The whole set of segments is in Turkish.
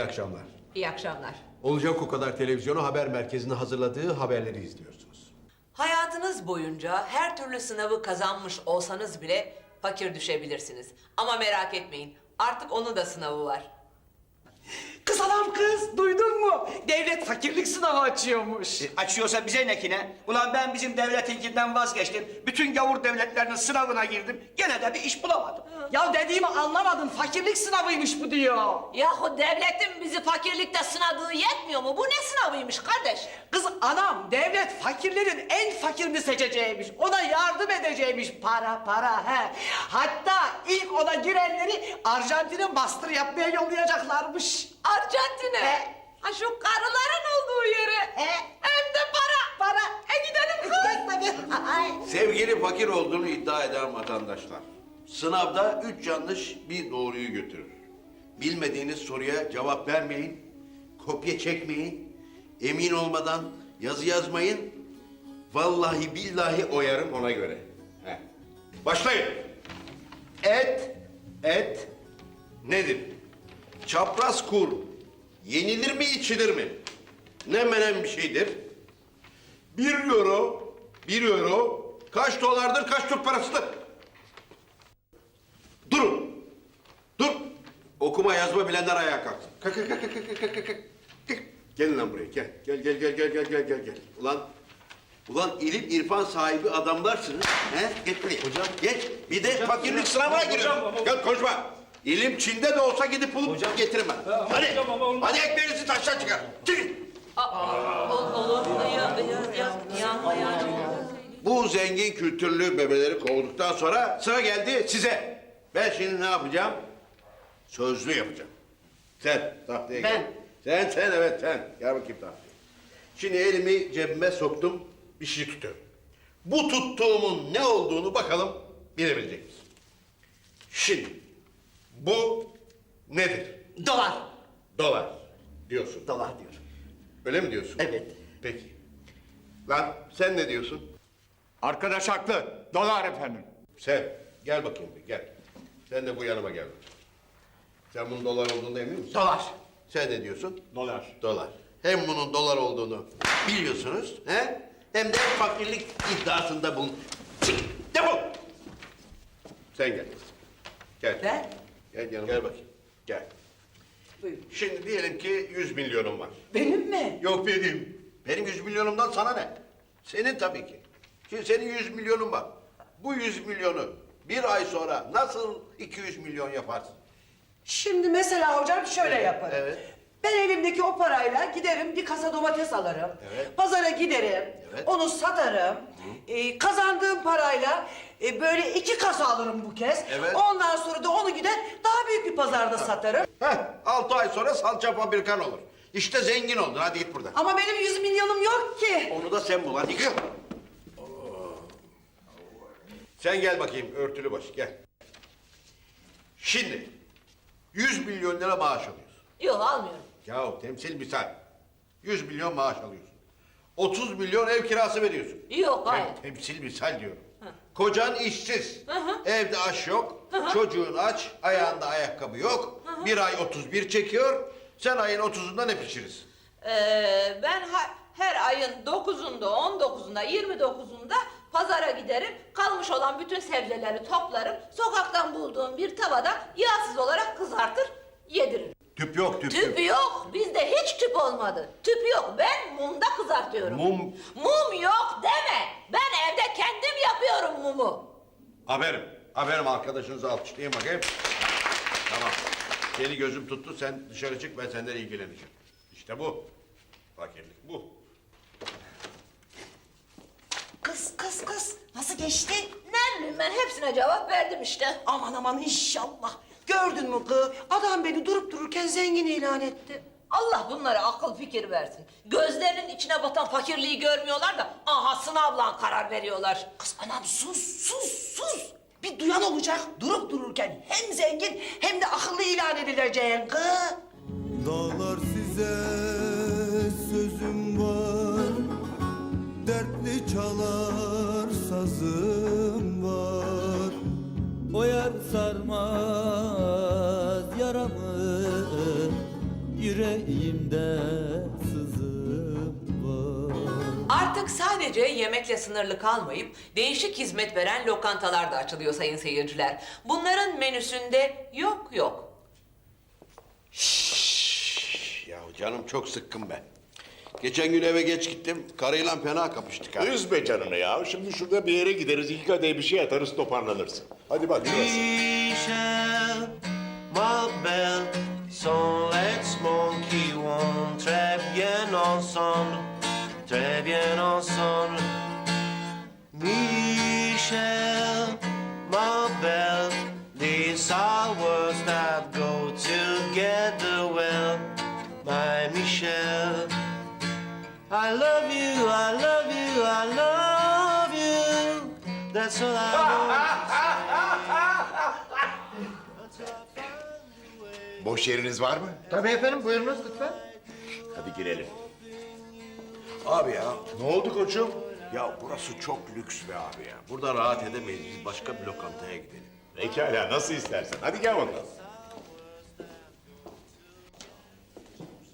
İyi akşamlar. İyi akşamlar. Olacak o kadar televizyonu haber merkezinde hazırladığı haberleri izliyorsunuz. Hayatınız boyunca her türlü sınavı kazanmış olsanız bile fakir düşebilirsiniz. Ama merak etmeyin artık onun da sınavı var. Kız adam kız duydun mu? Devlet fakirlik sınavı açıyormuş. E, Açıyorsa bize ne ki ne? Ulan ben bizim devletinkinden vazgeçtim. Bütün gavur devletlerinin sınavına girdim. Gene de bir iş bulamadım. Ya dediğimi anlamadın fakirlik sınavıymış bu diyor. Yahu devletin bizi fakirlikte sınadığı yetmiyor mu? Bu ne sınavıymış kardeş? Kız anam devlet fakirlerin en fakirini seçeceğiymiş. Ona yardım edeceğiymiş para para he. Hatta ilk ona girenleri Arjantin'e master yapmaya yollayacaklarmış. Arjantin'e. He. Ha şu karıların olduğu yere. He. Hem de para. Para. E gidelim kız. Ay. Sevgili fakir olduğunu iddia eden vatandaşlar. Sınavda üç yanlış bir doğruyu götürür. Bilmediğiniz soruya cevap vermeyin. Kopya çekmeyin. Emin olmadan yazı yazmayın. Vallahi billahi oyarım ona göre. Heh. Başlayın. Et, et nedir? Çapraz kur yenilir mi içilir mi? Ne menen bir şeydir? Bir euro, bir euro kaç dolardır, kaç Türk parasıdır? Durun. Dur. Okuma yazma bilenler ayağa kalksın. Kalk, kalk, kalk, kalk, kalk, kalk. Gelin lan buraya, gel. Gel, gel, gel, gel, gel, gel, gel, gel. Ulan, ulan ilim irfan sahibi adamlarsınız. He? Geç buraya. Hocam. Geç. Bir de fakirlik sınavına giriyorsun. Gel konuşma. İlim Çin'de de olsa gidip bulup getirin bana. Hadi. Hadi ekmeğinizi taştan çıkar. Çıkın. Olur. Ya, ya. Bu zengin kültürlü bebeleri kovduktan sonra sıra geldi size. Ben şimdi ne yapacağım? Sözlü yapacağım. Sen tahtaya gel. Ben. Sen sen evet sen. Gel bakayım tahtaya. Şimdi elimi cebime soktum. Bir şey tutuyorum. Bu tuttuğumun ne olduğunu bakalım bilebilecek misin? Şimdi bu nedir? Dolar. Dolar diyorsun. Dolar diyorum. Öyle mi diyorsun? Evet. Peki. Lan sen ne diyorsun? Arkadaş haklı. Dolar efendim. Sen gel bakayım bir gel. Sen de bu yanıma gel. Sen bunun dolar olduğunu emin misin? Dolar. Sen ne diyorsun? Dolar. Dolar. Hem bunun dolar olduğunu biliyorsunuz, he? Hem de fakirlik iddiasında bulun. Çık, defol! Sen gel. Gel. Ben? Gel yanıma. Gel bakayım. Gel. Buyurun. Şimdi diyelim ki 100 milyonum var. Benim mi? Yok benim. Benim 100 milyonumdan sana ne? Senin tabii ki. Şimdi senin 100 milyonun var. Bu 100 milyonu bir ay sonra nasıl 200 milyon yaparsın? Şimdi mesela hocam şöyle yaparım. evet. Ben elimdeki o parayla giderim bir kasa domates alırım. Evet. Pazara giderim. Evet. Onu satarım. Ee, kazandığım parayla e, böyle iki kasa alırım bu kez. Evet. Ondan sonra da onu gider daha büyük bir pazarda satarım. Heh, 6 ay sonra salça fabrikan olur. İşte zengin oldun. Hadi git buradan. Ama benim yüz milyonum yok ki. Onu da sen bul. Hadi yıkıl. Sen gel bakayım örtülü baş gel. Şimdi 100 milyon lira maaş alıyorsun. Yok almıyorum. Yahu temsil misal. 100 milyon maaş alıyorsun. 30 milyon ev kirası veriyorsun. Yok hayır. Tem- temsil misal diyorum. Kocan işsiz. hı. Evde aş yok. Çocuğun aç. Ayağında ayakkabı yok. Bir ay 31 çekiyor. Sen ayın 30'unda ne pişirirsin? Ee, ben ha- her ayın 9'unda, 19'unda, 29'unda pazara giderim. Kalmış olan bütün sebzeleri toplarım. Sokaktan bulduğum bir tavada yağsız olarak kızartır, yediririm. Tüp yok tüp. Tüp yok. Bizde hiç tüp olmadı. Tüp yok. Ben mumda kızartıyorum. Mum. Mum yok deme. Ben evde kendim yapıyorum mumu. Haberim. Haberim arkadaşınızı alkışlayın bakayım. Tamam. Seni gözüm tuttu. Sen dışarı çık ben senden ilgileneceğim. İşte bu. Fakirlik bu. Kız kız kız nasıl geçti? Ne bileyim ben hepsine cevap verdim işte. Aman aman inşallah. Gördün mü kız? Adam beni durup dururken zengin ilan etti. Allah bunlara akıl fikir versin. Gözlerinin içine batan fakirliği görmüyorlar da aha sınavla karar veriyorlar. Kız anam sus sus sus. Bir duyan olacak durup dururken hem zengin hem de akıllı ilan edileceğin kız. Dağlar Artık sadece yemekle sınırlı kalmayıp değişik hizmet veren lokantalar da açılıyor sayın seyirciler. Bunların menüsünde yok yok. Ya canım çok sıkkın ben. Geçen gün eve geç gittim. Karıyla fena kapıştık ha. Üzme canını ya. Şimdi şurada bir yere gideriz. İlk adaya bir şey atarız toparlanırsın. Hadi bak şurası. Let's monkey one, très bien ensemble. Michel, ma belle, these are words that go together well, my Michel. I love you, I love you, I love you. That's all I want. Boş yeriniz var mı? Tabii efendim buyurunuz lütfen. Hadi girelim. Abi ya. Ne oldu koçum? Ya burası çok lüks be abi ya. Burada rahat edemeyiz. Biz başka bir lokantaya gidelim. Pekala nasıl istersen. Hadi gel bakalım.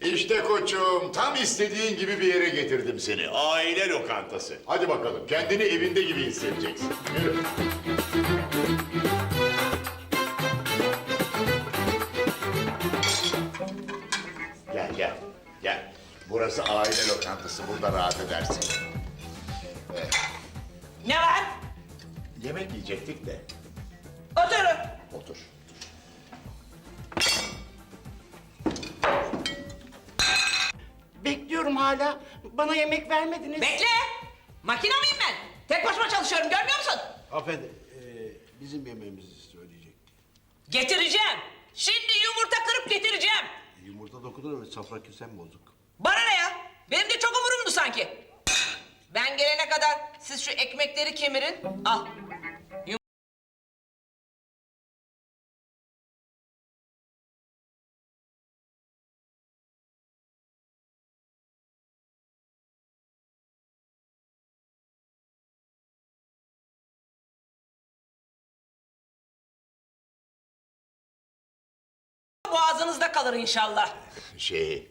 İşte koçum tam istediğin gibi bir yere getirdim seni. Aile lokantası. Hadi bakalım kendini evinde gibi hissedeceksin. Yürü. Burası aile lokantası. Burada rahat edersin. Ne var? Yemek yiyecektik de. Oturun. Otur. Bekliyorum hala. Bana yemek vermediniz. Bekle. Makine miyim ben? Tek başıma çalışıyorum görmüyor musun? Hanımefendi, e, bizim yemeğimizi söyleyecekti. Getireceğim. Şimdi yumurta kırıp getireceğim. Yumurta dokunur mu? Safra kesem bozuk. Bana ne ya? Benim de çok umurumdu sanki. Ben gelene kadar siz şu ekmekleri kemirin. Al. Boğazınızda kalır inşallah. Şey,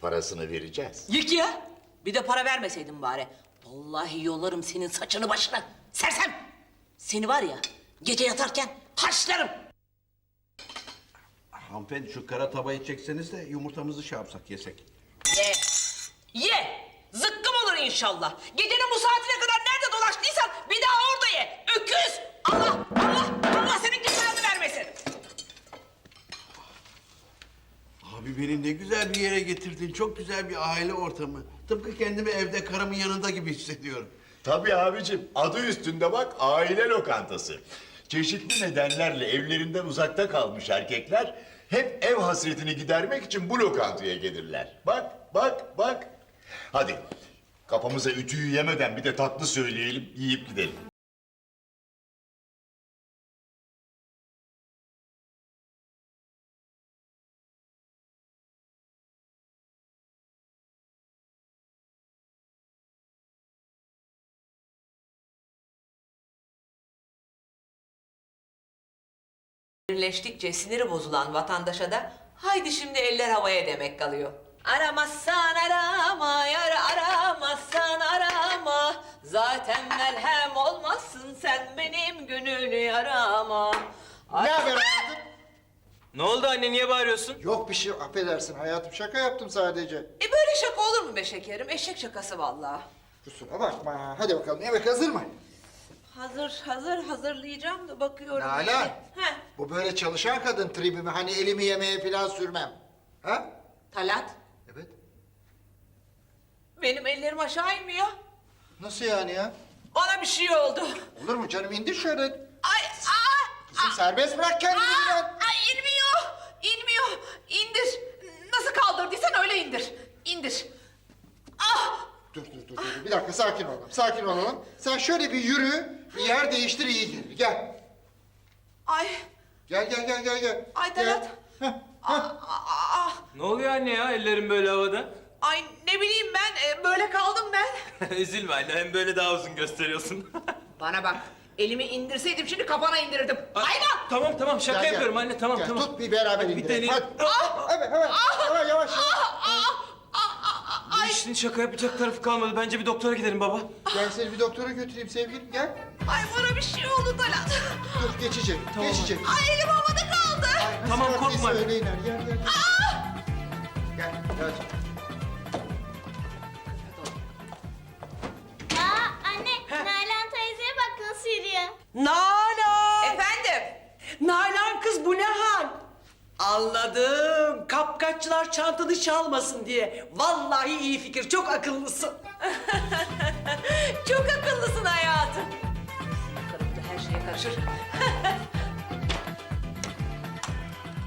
parasını vereceğiz. Yık ya. Bir de para vermeseydin bari. Vallahi yolarım senin saçını başına. Sersem. Seni var ya gece yatarken haşlarım. Hanımefendi şu kara tabayı çekseniz de yumurtamızı şey yapsak yesek. Ye. Ye. Zıkkım olur inşallah. Gecenin bu saatine kadar nerede beni ne güzel bir yere getirdin. Çok güzel bir aile ortamı. Tıpkı kendimi evde karımın yanında gibi hissediyorum. Tabii abicim, adı üstünde bak aile lokantası. Çeşitli nedenlerle evlerinden uzakta kalmış erkekler hep ev hasretini gidermek için bu lokantaya gelirler. Bak, bak, bak. Hadi kafamıza ütüyü yemeden bir de tatlı söyleyelim, yiyip gidelim. Birleştikçe siniri bozulan vatandaşa da haydi şimdi eller havaya demek kalıyor. Aramazsan arama, yar aramazsan arama. Zaten melhem olmazsın sen benim gönlünü yarama. Ne haber hayatım? Ne oldu anne niye bağırıyorsun? Yok bir şey affedersin hayatım şaka yaptım sadece. E böyle şaka olur mu be şekerim? Eşek şakası vallahi. Kusura bakma. Hadi bakalım yemek hazır mı? Hazır, hazır, hazırlayacağım da bakıyorum. Nalan. Heh, Bu böyle çalışan kadın tribi mi? Hani elimi yemeğe falan sürmem. Ha? Talat, Evet. benim ellerim aşağı inmiyor. Nasıl yani ya? Bana bir şey oldu. Olur mu canım indir şöyle. Ay, aa, Kızım serbest bırak kendini aa, biraz. ay inmiyor, inmiyor. İndir. Nasıl kaldırdıysan öyle indir. İndir. Ah, Dur dur dur dur. Bir dakika sakin olalım. Sakin olalım. Sen şöyle bir yürü. Bir yer değiştir iyi gelir. Gel. ay, Gel gel gel gel gel. Ay. Talat. Aa, aa, aa. Ne oluyor anne ya ellerin böyle havada? ay ne bileyim ben e, böyle kaldım ben. Üzülme anne hem böyle daha uzun gösteriyorsun. Bana bak, Elimi indirseydim şimdi kafana indirirdim. Hayvan! Tamam tamam şaka Gel, gel. yapıyorum anne tamam Gel, tamam. Tut bir beraber Hadi indirelim. deneyelim. Hadi. Evet evet. Yavaş yavaş. yavaş. Bu işin şaka yapacak tarafı kalmadı. Bence bir doktora gidelim baba. Gel seni bir doktora götüreyim sevgilim gel. Ay bana geçecek. Tamam. Geçecek. Ay elim havada kaldı. Ay, Tamam, nasıl korkma. öyle iner. Gel gel. Gel. Gel. gel. Aa anne, Nalan teyzeye bak nasıl yürüyor. Nalan! Efendim? Nalan kız bu ne hal? Anladım. Kapkaççılar çantanı çalmasın diye. Vallahi iyi fikir. Çok akıllısın. Çok akıllısın hayatım. Şeye karışır.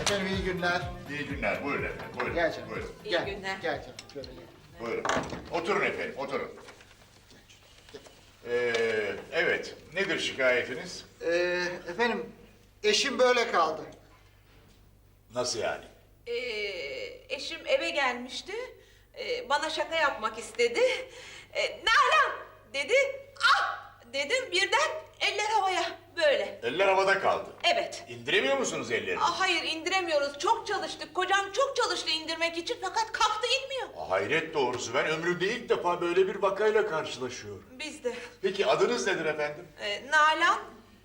Efendim iyi günler. İyi günler. Buyurun efendim. Buyurun. Gel canım. Buyurun. İyi gel. günler. Gel canım. Şöyle gel. Buyurun. Oturun efendim. Oturun. Ee, evet. Nedir şikayetiniz? Ee, efendim eşim böyle kaldı. Nasıl yani? Ee, eşim eve gelmişti. Ee, bana şaka yapmak istedi. Ee, Nalan dedi. Ah dedim birden eller havaya böyle. Eller havada kaldı. Evet. İndiremiyor musunuz ellerini? Ah, hayır indiremiyoruz. Çok çalıştık. Kocam çok çalıştı indirmek için fakat kalktı inmiyor. Hayret doğrusu. Ben ömrümde ilk defa böyle bir vakayla karşılaşıyorum. Biz de. Peki adınız nedir efendim? Ee, Nalan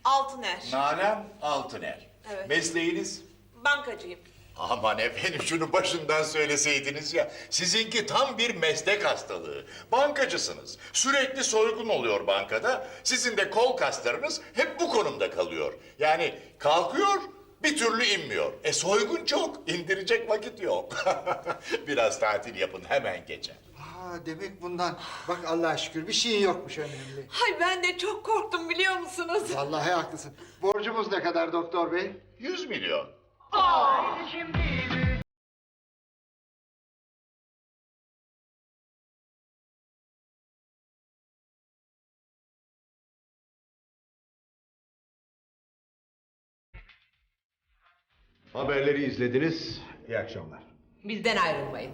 Altıner. Nalan Altıner. Evet. Mesleğiniz? Bankacıyım. Aman efendim şunu başından söyleseydiniz ya. Sizinki tam bir meslek hastalığı. Bankacısınız. Sürekli soygun oluyor bankada. Sizin de kol kaslarınız hep bu konumda kalıyor. Yani kalkıyor bir türlü inmiyor. E soygun çok. indirecek vakit yok. Biraz tatil yapın hemen geçer. Aa demek bundan. Bak Allah'a şükür bir şeyin yokmuş önemli. Hay ben de çok korktum biliyor musunuz? Vallahi haklısın. Borcumuz ne kadar doktor bey? 100 milyon. Haberleri izlediniz. İyi akşamlar. Bizden ayrılmayın.